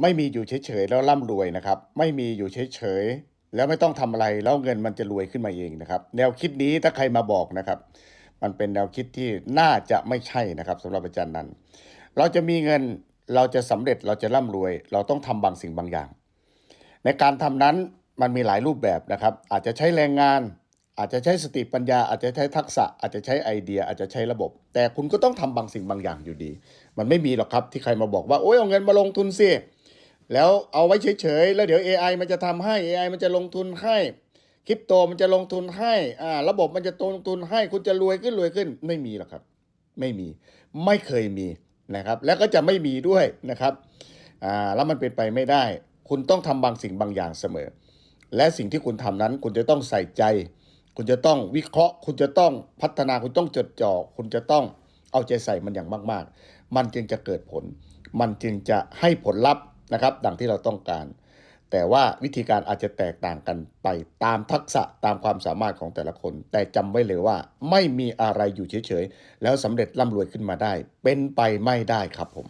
ไม่มีอยู่เฉยๆแล้วร่ำรวยนะครับ ไม่มีอยู่เฉยๆแล้วไม่ต้องทำอะไรแล้วเงินมันจะรวยขึ้นมาเองนะครับ แนวคิดนี้ถ้าใครมาบอกนะครับ มันเป็นแนวคิดที่น่าจะไม่ใช่นะครับสำหรับอาจารย์นั้น เราจะมีเงินเราจะสำเร็จเราจะร่ำรวย เราต้องทำบางสิ่งบางอย่าง ในการทำนั้นมันมีหลายรูปแบบนะครับ อาจจะใช้แรงงาน อาจจะใช้สติปัญญา อาจจะใช้ทักษะ อาจจะใช้ไอเดีย อาจจะใช้ระบบ แต่คุณก็ต้องทำบางสิ่งบางอย่างอยู่ดี มันไม่มีหรอกครับที่ใครมาบอกว่าโอ้ยเอาเงินมาลงทุนสิ แล้วเอาไว้เฉยๆ แล้วเดี๋ยว AI มันจะทำให้ AI มันจะลงทุนให้คริปโตมันจะลงทุนให้อ่าระบบมันจะลงทุนให้คุณจะรวยขึ้นรวยขึ้น ไม่มีหรอกครับ ไม่มีไม่เคยมีนะครับ แล้วก็จะไม่มีด้วยนะครับอ่าแล้วมันเป็นไปไม่ได้ คุณต้องทำบางสิ่งบางอย่างเสมอ และสิ่งที่คุณทำนั้น คุณจะต้องใส่ใจ คุณจะต้องวิเคราะห์ คุณจะต้องพัฒนาคุณต้องจดจ่อคุณจะต้องเอาใจใส่มันอย่างมาก ๆ มันจึงจะเกิดผล มันจึงจะให้ผลลัพธ์ นะครับ ดังที่เราต้องการ แต่ว่าวิธีการอาจจะแตกต่างกันไปตามทักษะตามความสามารถของแต่ละคน แต่จำไว้เลยว่า ไม่มีอะไรอยู่เฉยๆแล้วสำเร็จร่ำรวยขึ้นมาได้ เป็นไปไม่ได้ครับผม